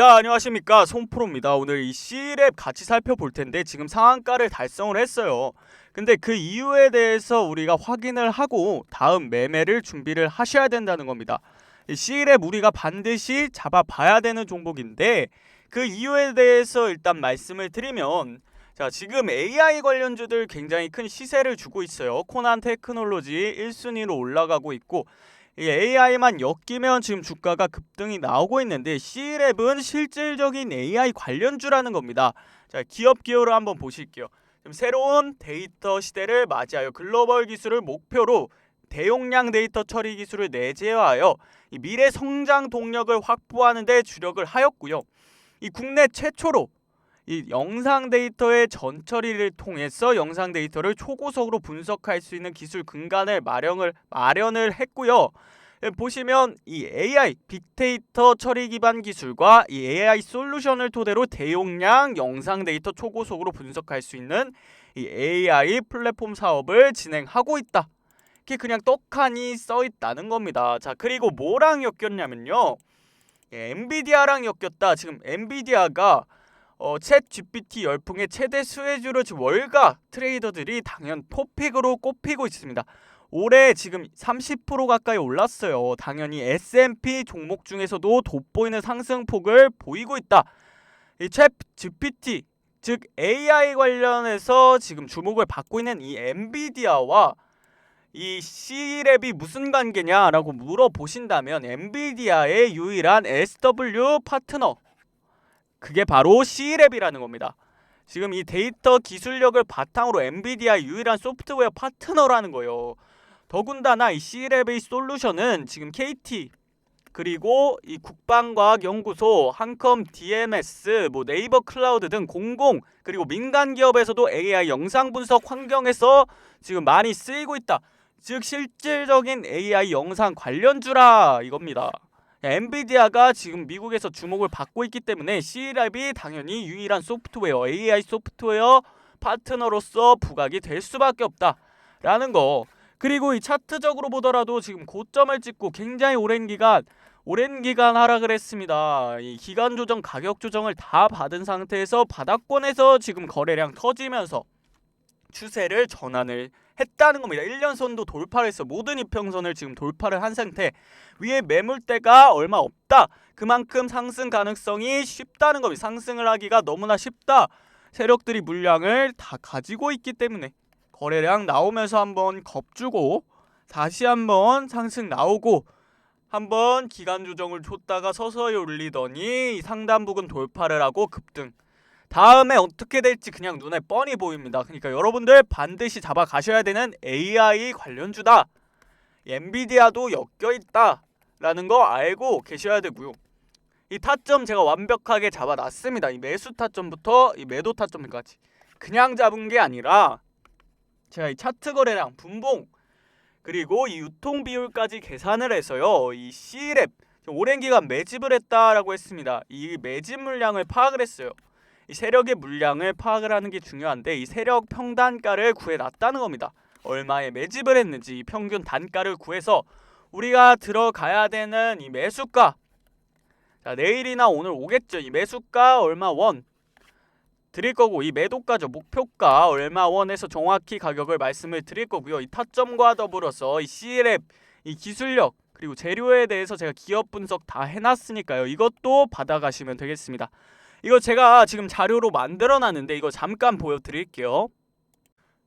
자 안녕하십니까. 손프로입니다. 오늘 이 C랩 같이 살펴볼 텐데 지금 상한가를 달성을 했어요. 근데 그 이유에 대해서 우리가 확인을 하고 다음 매매를 준비를 하셔야 된다는 겁니다. 이 C랩 우리가 반드시 잡아봐야 되는 종목인데 그 이유에 대해서 일단 말씀을 드리면 자 지금 AI 관련주들 굉장히 큰 시세를 주고 있어요. 코난 테크놀로지 1순위로 올라가고 있고 이 AI만 엮이면 지금 주가가 급등이 나오고 있는데 C랩은 실질적인 AI 관련주라는 겁니다. 자, 기업 기호를 한번 보실게요. 지금 새로운 데이터 시대를 맞이하여 글로벌 기술을 목표로 대용량 데이터 처리 기술을 내재하여 이 미래 성장 동력을 확보하는 데 주력을 하였고요. 이 국내 최초로 이 영상 데이터의 전처리를 통해서 영상 데이터를 초고속으로 분석할 수 있는 기술 근간을 마련을 마련을 했고요. 예, 보시면 이 AI 빅데이터 처리 기반 기술과 이 AI 솔루션을 토대로 대용량 영상 데이터 초고속으로 분석할 수 있는 이 AI 플랫폼 사업을 진행하고 있다. 이게 그냥 떡하니 써 있다는 겁니다. 자 그리고 뭐랑 엮였냐면요. 예, 엔비디아랑 엮였다. 지금 엔비디아가 어, 챗 GPT 열풍의 최대 수혜주로 지금 월가 트레이더들이 당연 토픽으로 꼽히고 있습니다. 올해 지금 30% 가까이 올랐어요. 당연히 S&P 종목 중에서도 돋보이는 상승폭을 보이고 있다. 이챗 GPT 즉 AI 관련해서 지금 주목을 받고 있는 이 엔비디아와 이 C랩이 무슨 관계냐라고 물어보신다면 엔비디아의 유일한 SW 파트너 그게 바로 C랩이라는 겁니다. 지금 이 데이터 기술력을 바탕으로 엔비디아 유일한 소프트웨어 파트너라는 거예요. 더군다나 이 C랩의 솔루션은 지금 KT 그리고 이 국방과학연구소, 한컴 DMS, 뭐 네이버 클라우드 등 공공 그리고 민간 기업에서도 AI 영상 분석 환경에서 지금 많이 쓰이고 있다. 즉 실질적인 AI 영상 관련주라 이겁니다. 엔비디아가 지금 미국에서 주목을 받고 있기 때문에 C랩이 당연히 유일한 소프트웨어 AI 소프트웨어 파트너로서 부각이 될 수밖에 없다라는 거. 그리고 이 차트적으로 보더라도 지금 고점을 찍고 굉장히 오랜 기간 오랜 기간 하락을 했습니다. 이 기간 조정, 가격 조정을 다 받은 상태에서 바닥권에서 지금 거래량 터지면서 추세를 전환을 했다는 겁니다. 1년 선도 돌파를 했어. 모든 이평선을 지금 돌파를 한 상태. 위에 매물대가 얼마 없다. 그만큼 상승 가능성이 쉽다는 겁니다. 상승을 하기가 너무나 쉽다. 세력들이 물량을 다 가지고 있기 때문에 거래량 나오면서 한번 겁주고 다시 한번 상승 나오고 한번 기간 조정을 줬다가 서서히 올리더니 상단 부근 돌파를 하고 급등. 다음에 어떻게 될지 그냥 눈에 뻔히 보입니다. 그러니까 여러분들 반드시 잡아 가셔야 되는 AI 관련주다. 엔비디아도 엮여 있다라는 거 알고 계셔야 되고요. 이 타점 제가 완벽하게 잡아놨습니다. 이 매수 타점부터 이 매도 타점까지 그냥 잡은 게 아니라 제가 이 차트 거래량 분봉 그리고 이 유통 비율까지 계산을 해서요. 이 C랩 오랜 기간 매집을 했다라고 했습니다. 이 매집 물량을 파악을 했어요. 이 세력의 물량을 파악을 하는 게 중요한데 이 세력 평단가를 구해놨다는 겁니다. 얼마에 매집을 했는지 이 평균 단가를 구해서 우리가 들어가야 되는 이 매수가 자 내일이나 오늘 오겠죠. 이 매수가 얼마 원 드릴 거고 이 매도가죠. 목표가 얼마 원에서 정확히 가격을 말씀을 드릴 거고요. 이 타점과 더불어서 이 C랩 이 기술력 그리고 재료에 대해서 제가 기업 분석 다 해놨으니까요. 이것도 받아가시면 되겠습니다. 이거 제가 지금 자료로 만들어 놨는데 이거 잠깐 보여드릴게요.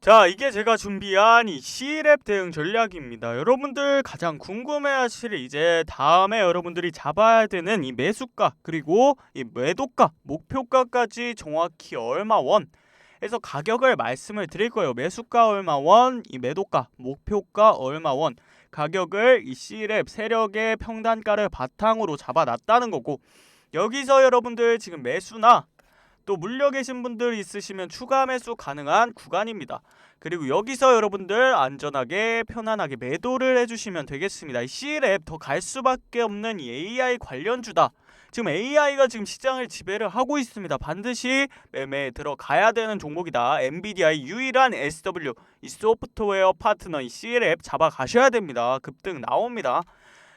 자 이게 제가 준비한 이 C랩 대응 전략입니다. 여러분들 가장 궁금해하실 이제 다음에 여러분들이 잡아야 되는 이 매수가 그리고 이 매도가 목표가까지 정확히 얼마 원 해서 가격을 말씀을 드릴 거예요. 매수가 얼마 원, 이 매도가 목표가 얼마 원 가격을 이 C랩 세력의 평단가를 바탕으로 잡아놨다는 거고 여기서 여러분들 지금 매수나 또 물려 계신 분들 있으시면 추가 매수 가능한 구간입니다. 그리고 여기서 여러분들 안전하게 편안하게 매도를 해주시면 되겠습니다. 이 C랩 더 갈 수밖에 없는 이 AI 관련주다. 지금 AI가 지금 시장을 지배를 하고 있습니다. 반드시 매매에 들어가야 되는 종목이다. 엔비디아의 유일한 SW 이 소프트웨어 파트너 이 C랩 잡아 가셔야 됩니다. 급등 나옵니다.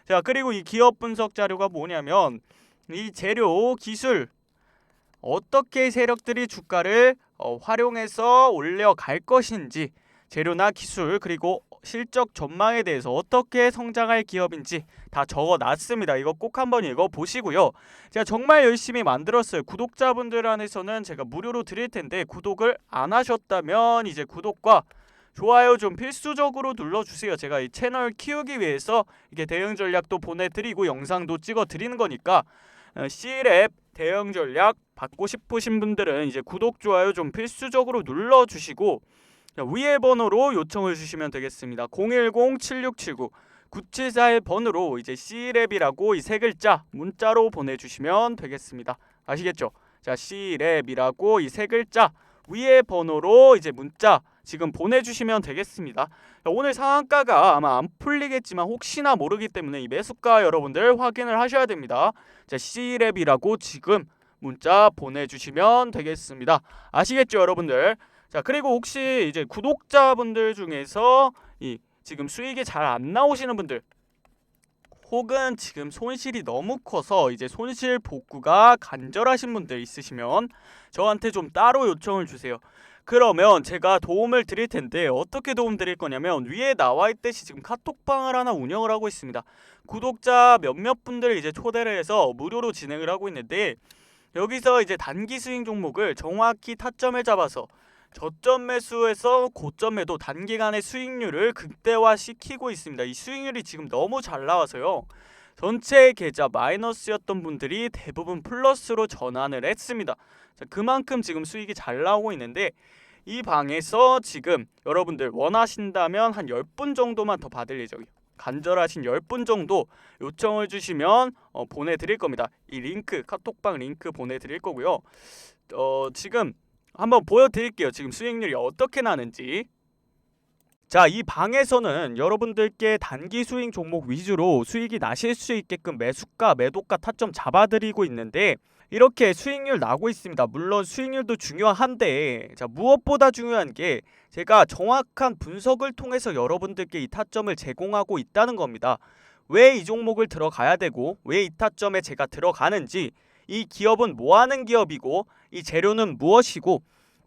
자 그리고 이 기업 분석 자료가 뭐냐면 이 재료 기술 어떻게 세력들이 주가를 어, 활용해서 올려갈 것인지 재료나 기술 그리고 실적 전망에 대해서 어떻게 성장할 기업인지 다 적어놨습니다. 이거 꼭 한번 읽어보시고요. 제가 정말 열심히 만들었어요. 구독자분들 안에서는 제가 무료로 드릴 텐데 구독을 안 하셨다면 이제 구독과 좋아요 좀 필수적으로 눌러주세요. 제가 이 채널 키우기 위해서 이게 대응 전략도 보내드리고 영상도 찍어 드리는 거니까 어, C랩 대응 전략 받고 싶으신 분들은 이제 구독 좋아요 좀 필수적으로 눌러 주시고 자, 위에 번호로 요청을 주시면 되겠습니다. 010-7679 9741 번호로 이제 C랩이라고 이 세 글자 문자로 보내주시면 되겠습니다. 아시겠죠? 자 C랩이라고 이 세 글자 위에 번호로 이제 문자 지금 보내주시면 되겠습니다. 자, 오늘 상한가가 아마 안 풀리겠지만 혹시나 모르기 때문에 이 매수가 여러분들 확인을 하셔야 됩니다. 자 C랩이라고 지금 문자 보내주시면 되겠습니다. 아시겠죠 여러분들? 자 그리고 혹시 이제 구독자분들 중에서 이 지금 수익이 잘 안 나오시는 분들 혹은 지금 손실이 너무 커서 이제 손실 복구가 간절하신 분들 있으시면 저한테 좀 따로 요청을 주세요. 그러면 제가 도움을 드릴 텐데 어떻게 도움 드릴 거냐면 위에 나와 있듯이 지금 카톡방을 하나 운영을 하고 있습니다. 구독자 몇몇 분들 이제 초대를 해서 무료로 진행을 하고 있는데 여기서 이제 단기 스윙 종목을 정확히 타점을 잡아서 저점 매수에서 고점 매도 단기간의 수익률을 극대화 시키고 있습니다. 이 수익률이 지금 너무 잘 나와서요. 전체 계좌 마이너스였던 분들이 대부분 플러스로 전환을 했습니다. 자, 그만큼 지금 수익이 잘 나오고 있는데 이 방에서 지금 여러분들 원하신다면 한 10분 정도만 더 받을 예정이에요. 간절하신 10분 정도 요청을 주시면 어, 보내드릴 겁니다. 이 링크 카톡방 링크 보내드릴 거고요. 어, 지금 한번 보여드릴게요. 지금 수익률이 어떻게 나는지. 자, 이 방에서는 여러분들께 단기 수익 종목 위주로 수익이 나실 수 있게끔 매수가, 매도가 타점 잡아드리고 있는데 이렇게 수익률 나고 있습니다. 물론 수익률도 중요한데 자, 무엇보다 중요한 게 제가 정확한 분석을 통해서 여러분들께 이 타점을 제공하고 있다는 겁니다. 왜 이 종목을 들어가야 되고 왜 이 타점에 제가 들어가는지 이 기업은 뭐 하는 기업이고 이 재료는 무엇이고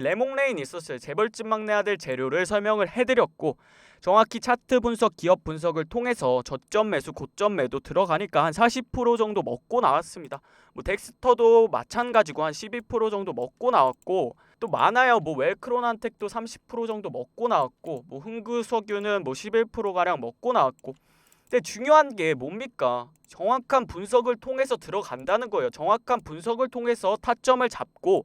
레몽레인 있었어요. 재벌집 막내 아들 재료를 설명을 해드렸고 정확히 차트 분석, 기업 분석을 통해서 저점 매수, 고점 매도 들어가니까 한 40% 정도 먹고 나왔습니다. 뭐 덱스터도 마찬가지고 한 12% 정도 먹고 나왔고 또 많아요. 뭐 웰크론한텍도 30% 정도 먹고 나왔고 뭐 흥구석유는 뭐 11% 가량 먹고 나왔고 근데 중요한 게 뭡니까? 정확한 분석을 통해서 들어간다는 거예요. 정확한 분석을 통해서 타점을 잡고